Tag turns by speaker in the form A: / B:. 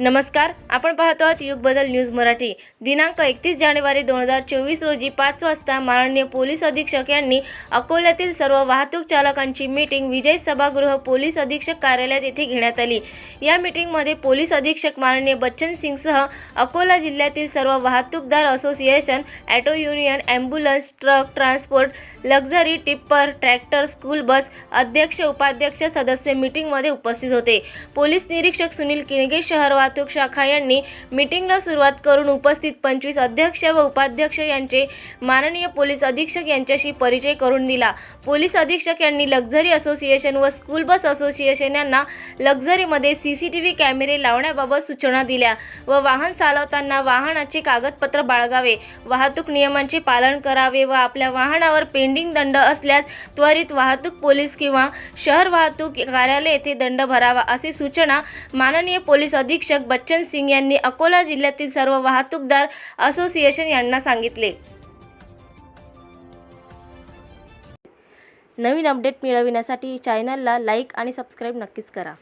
A: नमस्कार आपण पाहतो आहात युग बदल न्यूज मराठी. दिनांक एकतीस जानेवारी दोन हजार चोवीस रोजी पाच वाजता माननीय पोलीस अधीक्षक यांनी अकोल्यातील सर्व वाहतूक चालकांची मीटिंग विजय सभागृह पोलीस अधीक्षक कार्यालयात येथे घेण्यात आली. या मीटिंगमध्ये पोलीस अधीक्षक माननीय बच्चन सिंगसह अकोला जिल्ह्यातील सर्व वाहतूकदार association auto union ambulance truck transport luxury tipper tractor school bus अध्यक्ष उपाध्यक्ष सदस्य मीटिंगमध्ये उपस्थित होते. पोलीस निरीक्षक सुनील किणगे शहर वाहतूक शाखा यांनी मिटिंगला सुरुवात करून उपस्थित पंचवीस अध्यक्ष व उपाध्यक्ष यांचे माननीय पोलीस अधीक्षक यांच्याशी परिचय करून दिला. पोलीस अधीक्षक यांनी लक्झरी असोसिएशन व स्कूल बस असोसिएशन यांना लक्झरीमध्ये सी सी टी व्ही कॅमेरे लावण्याबाबत सूचना दिल्या व वाहन चालवताना वाहनाचे कागदपत्र बाळगावे. वाहतूक नियमांचे पालन करावे व आपल्या वाहनावर पेंडिंग दंड असल्यास त्वरित वाहतूक पोलीस किंवा शहर वाहतूक कार्यालय येथे दंड भरावा असे सूचना माननीय पोलीस अधीक्षक बच्चन सिंग यांनी अकोला जिल्ह्यातील सर्व वाहतूकदार असोसिएशन यांना सांगितले. नवीन अपडेट मिळविण्यासाठी चॅनलला लाईक आणि सबस्क्राईब नक्कीच करा.